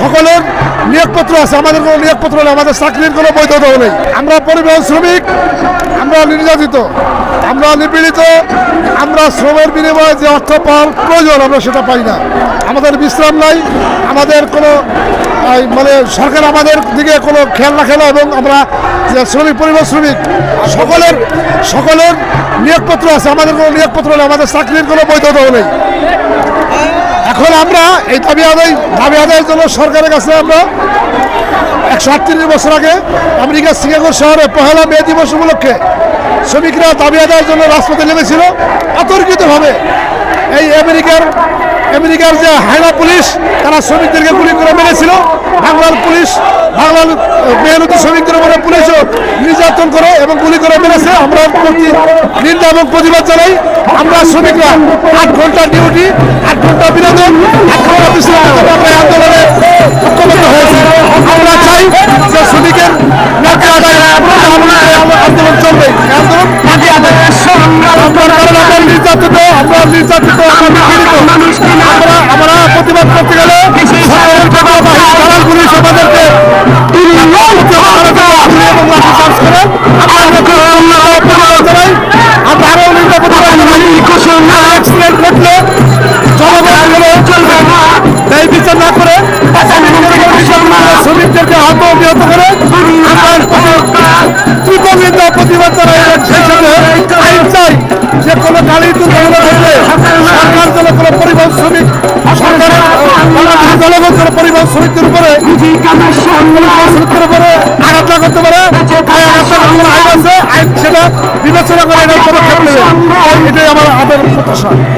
সকলের নিয়োগপত্র আছে, আমাদের কোনো নিয়োগপত্র নেই, আমাদের চাকরির কোনো বৈধতাও নেই। আমরা পরিবহন শ্রমিক, আমরা নির্যাতিত, আমরা নিপীড়িত, আমরা শ্রমের বিনিময়ে যে অর্থ পাওয়ার প্রয়োজন আমরা সেটা পাই না। আমাদের বিশ্রাম নাই, আমাদের কোনো মানে সরকার আমাদের দিকে কোনো খেয়াল রাখে না এবং আমরা যে শ্রমিক, পরিবহন শ্রমিক, সকলের সকলের নিয়োগপত্র আছে, আমাদের কোনো নিয়োগপত্র নেই, আমাদের চাকরির কোনো বৈধতাও নেই। এখন আমরা এই দাবি আদায় দাবি আদায়ের জন্য সরকারের কাছে আমরা একশো আটত্রিশ বছর আগে আমেরিকার সিঙ্গাপুর শহরে পহেলা মে দিবস উপলক্ষে শ্রমিকরা দাবি আদায়ের জন্য রাজপথে নেমেছিল। অতর্কিতভাবে এই আমেরিকার আমেরিকার যে হায়না পুলিশ, তারা শ্রমিকদেরকে গুলি করে মেরেছিল। বাংলার পুলিশ, বাংলার মেহনতি শ্রমিকদের উপরে পুলিশও নির্যাতন করে এবং গুলি করে আমরা এবং প্রতিবাদ জানাই আমরা শ্রমিকরা আট ঘণ্টা ডিউটি আট ঘণ্টা বিনোদন আন্দোলনে আমরা চাই যে শ্রমিকের আন্দোলন চলবে আমরা নির্যাতিত আমরা নির্যাতিত আমরা আমরা প্রতিবাদ করতে গেলে দায়ী না করে শ্রমিকদেরকে আহত বিহত করে প্রতিবাদ এবং সেই আইন চাই যে কোনো গাড়ি দুর্ঘটনা ঘটলে সরকার যেন কোনো পরিবহন শ্রমিক সরকার পরিবহন শ্রমিকদের উপরে শ্রমিকদের উপরে আঘাত না করতে পারে আইন আছে। আইন সেটা বিবেচনা করে এটার পদক্ষেপ নেবে। এটাই আমার আদর প্রত্যাশা।